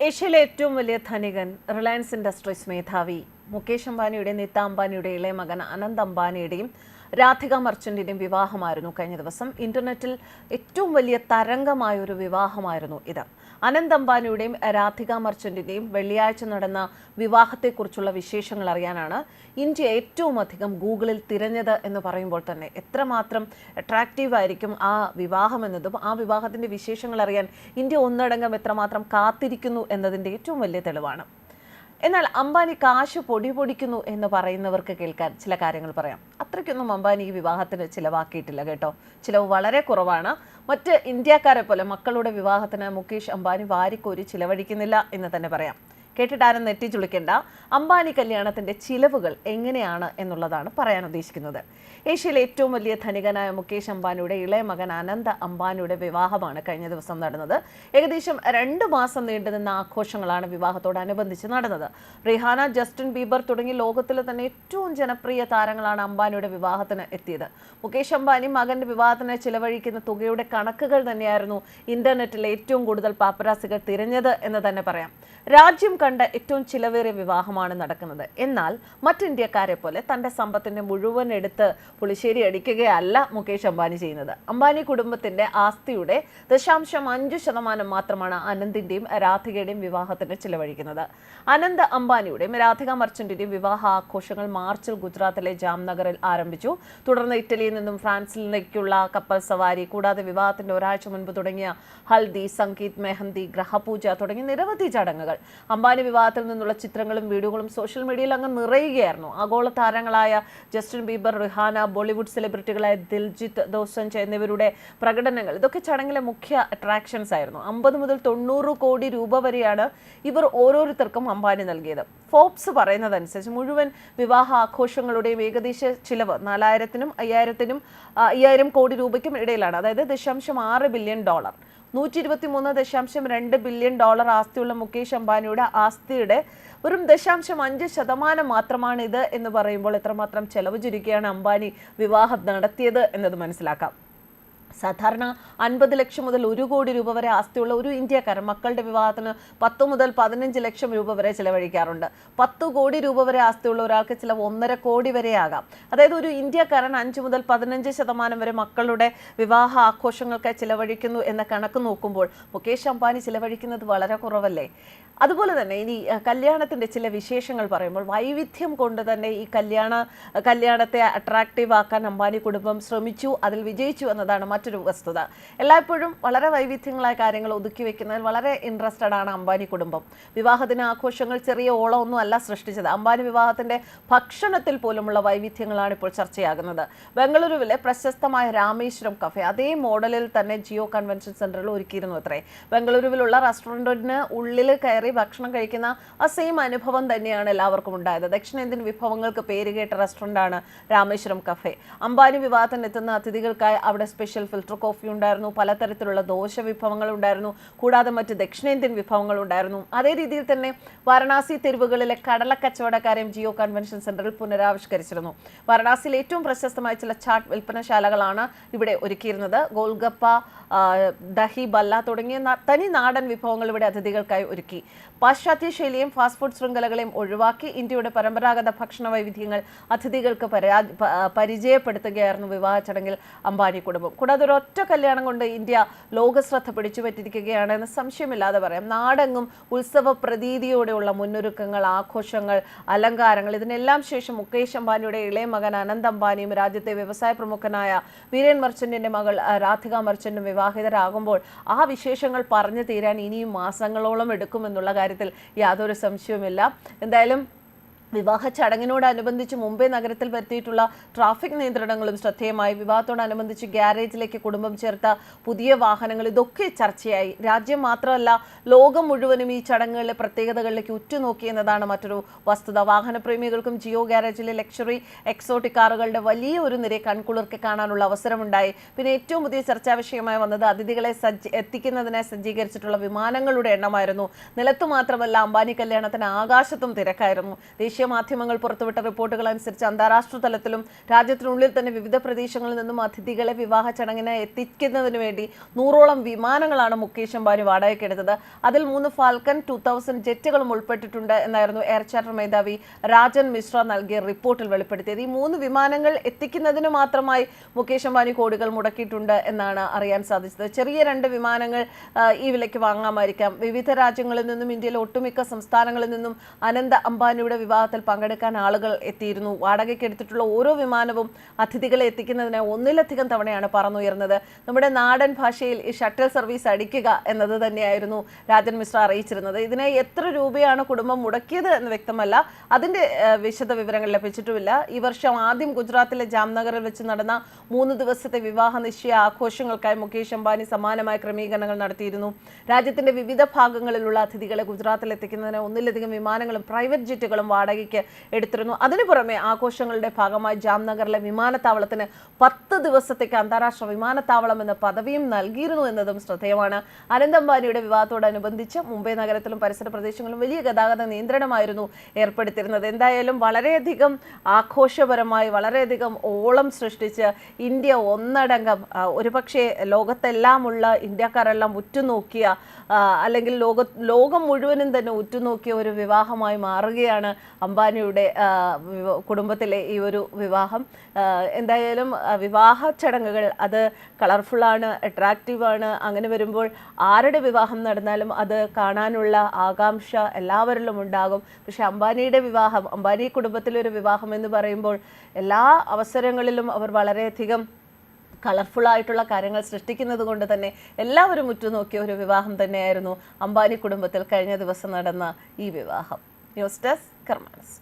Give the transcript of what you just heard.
ഏഷ്യയിലെ ഏറ്റവും വലിയ ധനികൻ റിലയൻസ് ഇൻഡസ്ട്രീസ് മേധാവി മുകേഷ് അംബാനിയുടെ നിത അംബാനിയുടെ ഇളയ മകൻ അനന്ത് അംബാനിയുടെയും രാധിക മർച്ചന്റിന്റെയും വിവാഹമായിരുന്നു കഴിഞ്ഞ ദിവസം. ഇന്റർനെറ്റിൽ ഏറ്റവും വലിയ തരംഗമായ ഒരു വിവാഹമായിരുന്നു ഇത്. അനന്ത് അംബാനിയുടെയും രാധിക മർച്ചന്റിന്റെയും വെള്ളിയാഴ്ച നടന്ന വിവാഹത്തെക്കുറിച്ചുള്ള വിശേഷങ്ങൾ അറിയാനാണ് ഇന്ത്യ ഏറ്റവും അധികം ഗൂഗിളിൽ തിരഞ്ഞത് എന്ന് പറയുമ്പോൾ തന്നെ എത്രമാത്രം അട്രാക്റ്റീവ് ആയിരിക്കും ആ വിവാഹം എന്നതും ആ വിവാഹത്തിന്റെ വിശേഷങ്ങൾ അറിയാൻ ഇന്ത്യ ഒന്നടങ്കം എത്രമാത്രം കാത്തിരിക്കുന്നു എന്നതിന്റെ ഏറ്റവും വലിയ തെളിവാണ്. എന്നാൽ അംബാനി കാശ് പൊടി പൊടിക്കുന്നു എന്ന് പറയുന്നവർക്ക് കേൾക്കാൻ ചില കാര്യങ്ങൾ പറയാം. അത്രയ്ക്കൊന്നും അംബാനി ഈ വിവാഹത്തിന് ചിലവാക്കിയിട്ടില്ല കേട്ടോ. ചിലവ് വളരെ കുറവാണ്. മറ്റ് ഇന്ത്യക്കാരെ പോലെ മക്കളുടെ വിവാഹത്തിന് മുകേഷ് അംബാനി വാരിക്കോരി ചിലവഴിക്കുന്നില്ല എന്ന് തന്നെ പറയാം. കേട്ടിട്ടാരും നെറ്റിച്ചുളിക്കേണ്ട. അംബാനി കല്യാണത്തിന്റെ ചിലവുകൾ എങ്ങനെയാണ് എന്നുള്ളതാണ് പറയാൻ ഉദ്ദേശിക്കുന്നത്. ഏഷ്യയിലെ ഏറ്റവും വലിയ ധനികനായ മുകേഷ് അംബാനിയുടെ ഇളയ മകൻ അനന്ത അംബാനിയുടെ വിവാഹമാണ് കഴിഞ്ഞ ദിവസം നടന്നത്. ഏകദേശം രണ്ട് മാസം നീണ്ടുനിന്ന ആഘോഷങ്ങളാണ് വിവാഹത്തോടനുബന്ധിച്ച് നടന്നത്. റിഹാന ജസ്റ്റിൻ ബീബർ തുടങ്ങി ലോകത്തിലെ തന്നെ ഏറ്റവും ജനപ്രിയ താരങ്ങളാണ് അംബാനിയുടെ വിവാഹത്തിന് എത്തിയത്. മുകേഷ് അംബാനി മകന്റെ വിവാഹത്തിന് ചിലവഴിക്കുന്ന തുകയുടെ കണക്കുകൾ തന്നെയായിരുന്നു ഇന്റർനെറ്റിൽ ഏറ്റവും കൂടുതൽ പാപ്പരാസികൾ തിരഞ്ഞത് എന്ന് തന്നെ പറയാം. രാജ്യം കണ്ട ഏറ്റവും ചിലവേറിയ വിവാഹമാണ് നടക്കുന്നത്. എന്നാൽ മറ്റു ഇന്ത്യക്കാരെ പോലെ തന്റെ സമ്പത്തിന്റെ മുഴുവൻ എടുത്ത് പുളിശ്ശേരി അടിക്കുകയല്ല മുകേഷ് അംബാനി ചെയ്യുന്നത്. അംബാനി കുടുംബത്തിന്റെ ആസ്തിയുടെ ദശാംശം അഞ്ച് ശതമാനം മാത്രമാണ് അനന്തിന്റെയും രാധികയുടെയും വിവാഹത്തിന് ചിലവഴിക്കുന്നത്. അനന്ത് അംബാനിയുടെയും രാധിക മർച്ചന്റിന്റെയും വിവാഹ ആഘോഷങ്ങൾ മാർച്ചിൽ ഗുജറാത്തിലെ ജാംനഗറിൽ ആരംഭിച്ചു. തുടർന്ന് ഇറ്റലിയിൽ നിന്നും ഫ്രാൻസിൽ ഫ്രാൻസിലേക്കുള്ള കപ്പൽ സവാരി കൂടാതെ വിവാഹത്തിന്റെ ഒരാഴ്ച മുൻപ് തുടങ്ങിയ ഹൽദി സംഗീത് മെഹന്തി ഗ്രഹപൂജ തുടങ്ങിയ നിരവധി ചടങ്ങുകൾ അംബാനി വിവാഹത്തിൽ നിന്നുള്ള ചിത്രങ്ങളും വീഡിയോകളും സോഷ്യൽ മീഡിയയിൽ അങ്ങ് നിറയുകയായിരുന്നു. ആഗോള താരങ്ങളായ ജസ്റ്റിൻ ബീബർ റിഹാന ബോളിവുഡ് സെലിബ്രിറ്റികളായ ദിൽജിത്ത് ദോസഞ്ച് എന്നിവരുടെ പ്രകടനങ്ങൾ. ഇതൊക്കെ ചടങ്ങിലെ മുഖ്യ അട്രാക്ഷൻസ് ആയിരുന്നു. അമ്പത് മുതൽ തൊണ്ണൂറ് കോടി രൂപ വരെയാണ് ഇവർ ഓരോരുത്തർക്കും അംബാനി നൽകിയത്. ഫോബ്സ് പറയുന്നതനുസരിച്ച് മുഴുവൻ വിവാഹ ആഘോഷങ്ങളുടെയും ഏകദേശ ചിലവ് നാലായിരത്തിനും അയ്യായിരത്തിനും അയ്യായിരം കോടി രൂപയ്ക്കും ഇടയിലാണ്. അതായത് ദശാംശം ആറ് ബില്യൺ ഡോളർ. നൂറ്റി ഇരുപത്തി മൂന്ന് ദശാംശം രണ്ട് ബില്യൺ ഡോളർ ആസ്തിയുള്ള മുകേഷ് അംബാനിയുടെ ആസ്തിയുടെ വെറും ദശാംശം അഞ്ച് ശതമാനം മാത്രമാണ് ഇത് എന്ന് പറയുമ്പോൾ എത്രമാത്രം ചെലവ് ചുരുക്കിയാണ് അംബാനി വിവാഹം നടത്തിയത് എന്നത് മനസ്സിലാക്കാം. സാധാരണ അൻപത് ലക്ഷം മുതൽ ഒരു കോടി രൂപ വരെ ആസ്തിയുള്ള ഒരു ഇന്ത്യക്കാരൻ മക്കളുടെ വിവാഹത്തിന് പത്ത് മുതൽ പതിനഞ്ച് ലക്ഷം രൂപ വരെ ചിലവഴിക്കാറുണ്ട്. പത്ത് കോടി രൂപ വരെ ആസ്തിയുള്ള ഒരാൾക്ക് ചിലവ് ഒന്നര കോടി വരെ ആകാം അതായത് ഒരു ഇന്ത്യക്കാരൻ അഞ്ച് മുതൽ പതിനഞ്ച് ശതമാനം വരെ മക്കളുടെ വിവാഹ ആഘോഷങ്ങൾക്ക് ചിലവഴിക്കുന്നു എന്ന കണക്ക് നോക്കുമ്പോൾ മുകേഷ് അംബാനി ചിലവഴിക്കുന്നത് വളരെ കുറവല്ലേ? അതുപോലെ തന്നെ ഇനി കല്യാണത്തിന്റെ ചില വിശേഷങ്ങൾ പറയുമ്പോൾ വൈവിധ്യം കൊണ്ട് തന്നെ ഈ കല്യാണ കല്യാണത്തെ അട്രാക്റ്റീവ് ആക്കാൻ അംബാനി കുടുംബം ശ്രമിച്ചു അതിൽ വിജയിച്ചു എന്നതാണ് മറ്റൊരു വസ്തുത. എല്ലായ്പ്പോഴും വളരെ വൈവിധ്യങ്ങളായ കാര്യങ്ങൾ ഒതുക്കി വെക്കുന്നതിൽ വളരെ ഇൻട്രസ്റ്റഡ് ആണ് അംബാനി കുടുംബം. വിവാഹത്തിന് ആഘോഷങ്ങൾ ചെറിയ ഓളമൊന്നും അല്ല സൃഷ്ടിച്ചത്. അംബാനി വിവാഹത്തിന്റെ ഭക്ഷണത്തിൽ പോലുമുള്ള വൈവിധ്യങ്ങളാണ് ഇപ്പോൾ ചർച്ചയാകുന്നത്. ബംഗളൂരുവിലെ പ്രശസ്തമായ രാമേശ്വരം കഫേ അതേ മോഡലിൽ തന്നെ ജിയോ കൺവെൻഷൻ സെന്ററിൽ ഒരുക്കിയിരുന്നു അത്രേ. ബംഗളൂരുവിലുള്ള റെസ്റ്റോറന്റിന് ഉള്ളിൽ കയറി ഭക്ഷണം കഴിക്കുന്ന ആ സെയിം അനുഭവം തന്നെയാണ് എല്ലാവർക്കും ഉണ്ടായത്. ദക്ഷിണേന്ത്യൻ വിഭവങ്ങൾക്ക് പേരുകേട്ട റെസ്റ്റോറന്റാണ് രാമേശ്വരം കഫേ അംബാനി വിവാഹത്തിന് എത്തുന്ന അതിഥികൾക്കായി അവിടെ സ്പെഷ്യൽ ഫിൽറ്റർ കോഫി ഉണ്ടായിരുന്നു പലതരത്തിലുള്ള ദോശ വിഭവങ്ങൾ ഉണ്ടായിരുന്നു കൂടാതെ മറ്റ് ദക്ഷിണേന്ത്യൻ വിഭവങ്ങൾ ഉണ്ടായിരുന്നു. അതേ രീതിയിൽ തന്നെ വാരണാസി തെരുവുകളിലെ കടല കച്ചവടക്കാരെയും ജിയോ കൺവെൻഷൻ സെന്ററിൽ പുനരാവിഷ്കരിച്ചിരുന്നു. വാരണാസിയിൽ ഏറ്റവും പ്രശസ്തമായ ചില ചാട്ട് വിൽപ്പനശാലകളാണ് ഇവിടെ ഒരുക്കിയിരുന്നത്. ഗോൽഗപ്പ ദഹി ബല്ല തുടങ്ങിയ തനി നാടൻ വിഭവങ്ങൾ ഇവിടെ അതിഥികൾക്കായി ഒരുക്കി. പാശ്ചാത്യ ശൈലിയും ഫാസ്റ്റ് ഫുഡ് ശൃംഖലകളെയും ഒഴിവാക്കി ഇന്ത്യയുടെ പരമ്പരാഗത ഭക്ഷണ വൈവിധ്യങ്ങൾ അതിഥികൾക്ക് പരിചയപ്പെടുത്തുകയായിരുന്നു വിവാഹ ചടങ്ങിൽ അംബാനി കുടുംബം. കൂടാതെ ഒരൊറ്റ കല്യാണം കൊണ്ട് ഇന്ത്യ ലോകശ്രദ്ധ പിടിച്ചുപറ്റിയിരിക്കുകയാണ് എന്ന് സംശയമില്ലാതെ പറയാം. നാടെങ്ങും ഉത്സവ പ്രതീതിയോടെയുള്ള മുന്നൊരുക്കങ്ങൾ ആഘോഷങ്ങൾ അലങ്കാരങ്ങൾ ഇതിനെല്ലാം ശേഷം മുകേഷ് അംബാനിയുടെ ഇളയ മകൻ അനന്ത് അംബാനിയും രാജ്യത്തെ വ്യവസായ പ്രമുഖനായ വീരേൻ മർച്ചന്റിന്റെ മകൾ രാധിക മർച്ചന്റും വിവാഹിതരാകുമ്പോൾ ആ വിശേഷങ്ങൾ പറഞ്ഞു തീരാൻ ഇനിയും മാസങ്ങളോളം എടുക്കുമെന്നുള്ള കാര്യത്തിൽ യാതൊരു സംശയവുമില്ല. എന്തായാലും വിവാഹ ചടങ്ങിനോടനുബന്ധിച്ച് മുംബൈ നഗരത്തിൽ വരുത്തിയിട്ടുള്ള ട്രാഫിക് നിയന്ത്രണങ്ങളും ശ്രദ്ധേയമായി. വിവാഹത്തോടനുബന്ധിച്ച് ഗ്യാരേജിലേക്ക് കുടുംബം ചേർത്ത പുതിയ വാഹനങ്ങൾ ഇതൊക്കെ ചർച്ചയായി. രാജ്യം മാത്രമല്ല ലോകം മുഴുവനും ഈ ചടങ്ങുകളിലെ പ്രത്യേകതകളിലേക്ക് ഉറ്റുനോക്കി എന്നതാണ് മറ്റൊരു വസ്തുത. വാഹനപ്രേമികൾക്കും ജിയോ ഗ്യാരേജിലെ ലക്ഷറി എക്സോട്ടിക് കാറുകളുടെ വലിയ ഒരു നിരയെ കൺകുളിർക്ക് കാണാനുള്ള അവസരമുണ്ടായി. പിന്നെ ഏറ്റവും പുതിയ ചർച്ചാ വിഷയമായി വന്നത് അതിഥികളെ സജ്ജ എത്തിക്കുന്നതിനായി സജ്ജീകരിച്ചിട്ടുള്ള വിമാനങ്ങളുടെ എണ്ണമായിരുന്നു. നിലത്തു മാത്രമല്ല അംബാനി കല്യാണത്തിന് ആകാശത്തും തിരക്കായിരുന്നു. ദേശീയ മാധ്യമങ്ങൾ പുറത്തുവിട്ട റിപ്പോർട്ടുകൾ അനുസരിച്ച് അന്താരാഷ്ട്ര തലത്തിലും രാജ്യത്തിനുള്ളിൽ തന്നെ വിവിധ പ്രദേശങ്ങളിൽ നിന്നും അതിഥികളെ വിവാഹ ചടങ്ങിന് എത്തിക്കുന്നതിന് വേണ്ടി നൂറോളം വിമാനങ്ങളാണ് മുകേഷ് അംബാനി വാടകയ്ക്കെടുത്തത് അതിൽ മൂന്ന് ഫാൽക്കൺ ടു തൗസൻഡ് ജെറ്റുകളും ഉൾപ്പെട്ടിട്ടുണ്ട് എന്നായിരുന്നു എയർ ചാർട്ടർ മേധാവി രാജൻ മിശ്ര നൽകിയ റിപ്പോർട്ടിൽ വെളിപ്പെടുത്തിയത്. ഈ മൂന്ന് വിമാനങ്ങൾ എത്തിക്കുന്നതിന് മാത്രമായി മുകേഷ് അംബാനി കോടികൾ മുടക്കിയിട്ടുണ്ട് എന്നാണ് അറിയാൻ സാധിച്ചത്. ചെറിയ രണ്ട് വിമാനങ്ങൾ ഈ വിലയ്ക്ക് വാങ്ങാമായിരിക്കാം. വിവിധ രാജ്യങ്ങളിൽ നിന്നും ഇന്ത്യയിലെ ഒട്ടുമിക്ക സംസ്ഥാനങ്ങളിൽ നിന്നും അനന്ത അംബാനിയുടെ വിവാഹത്തിൽ പങ്കെടുക്കാൻ ആളുകൾ എത്തിയിരുന്നു. വാടകയ്ക്ക് എടുത്തിട്ടുള്ള ഓരോ വിമാനവും അതിഥികളെ എത്തിക്കുന്നതിന് ഒന്നിലധികം തവണയാണ് പറന്നുയർന്നത്. നമ്മുടെ നാടൻ ഭാഷയിൽ ഈ ഷട്ടിൽ സർവീസ് അടിക്കുക എന്നത് തന്നെയായിരുന്നു രാജൻ മിശ്ര അറിയിച്ചിരുന്നത്. ഇതിനെ എത്ര രൂപയാണ് കുടുംബം മുടക്കിയത് എന്ന് വ്യക്തമല്ല. അതിന്റെ വിശദ വിവരങ്ങൾ ലഭിച്ചിട്ടുമില്ല. ഈ വർഷം ആദ്യം ഗുജറാത്തിലെ ജാംനഗറിൽ വെച്ച് നടന്ന മൂന്ന് ദിവസത്തെ വിവാഹ നിശ്ചയ ആഘോഷങ്ങൾക്കായി മുകേഷ് അംബാനി സമാനമായ ക്രമീകരണങ്ങൾ നടത്തിയിരുന്നു. രാജ്യത്തിന്റെ വിവിധ ഭാഗങ്ങളിലുള്ള അതിഥികളെ ഗുജറാത്തിൽ എത്തിക്കുന്നതിന് ഒന്നിലധികം വിമാനങ്ങളും പ്രൈവറ്റ് ജെറ്റുകളും വാടകയ്ക്ക് എടുത്തിരുന്നു. അതിനു പുറമെ ആഘോഷങ്ങളുടെ ഭാഗമായി ജാംനഗറിലെ വിമാനത്താവളത്തിന് പത്ത് ദിവസത്തേക്ക് അന്താരാഷ്ട്ര വിമാനത്താവളം എന്ന പദവിയും നൽകിയിരുന്നു എന്നതും ശ്രദ്ധേയമാണ്. അനന്ത് അംബാനിയുടെ വിവാഹത്തോടനുബന്ധിച്ച് മുംബൈ നഗരത്തിലും പരിസര പ്രദേശങ്ങളിലും വലിയ ഗതാഗത നിയന്ത്രണമായിരുന്നു ഏർപ്പെടുത്തിയിരുന്നത്. എന്തായാലും വളരെയധികം ആഘോഷപരമായി വളരെയധികം ഓളം സൃഷ്ടിച്ച് ഇന്ത്യ ഒന്നടങ്കം ഒരുപക്ഷെ ലോകത്തെല്ലാമുള്ള ഇന്ത്യക്കാരെല്ലാം ഉറ്റുനോക്കിയ അല്ലെങ്കിൽ ലോക ലോകം മുഴുവനും തന്നെ ഉറ്റുനോക്കിയ ഒരു വിവാഹമായി മാറുകയാണ് അംബാനിയുടെ കുടുംബത്തിലെ ഈ ഒരു വിവാഹം. എന്തായാലും വിവാഹ ചടങ്ങുകൾ അത് കളർഫുള്ളാണ് അട്രാക്റ്റീവാണ് അങ്ങനെ വരുമ്പോൾ ആരുടെ വിവാഹം നടന്നാലും അത് കാണാനുള്ള ആകാംക്ഷ എല്ലാവരിലും ഉണ്ടാകും. പക്ഷെ അംബാനിയുടെ വിവാഹം അംബാനി കുടുംബത്തിലൊരു വിവാഹം എന്ന് പറയുമ്പോൾ എല്ലാ അവസരങ്ങളിലും അവർ വളരെയധികം കളർഫുൾ ആയിട്ടുള്ള കാര്യങ്ങൾ സൃഷ്ടിക്കുന്നത് കൊണ്ട് തന്നെ എല്ലാവരും ഉറ്റുനോക്കിയ ഒരു വിവാഹം തന്നെയായിരുന്നു അംബാനി കുടുംബത്തിൽ കഴിഞ്ഞ ദിവസം നടന്ന ഈ വിവാഹം. News desk Karma's.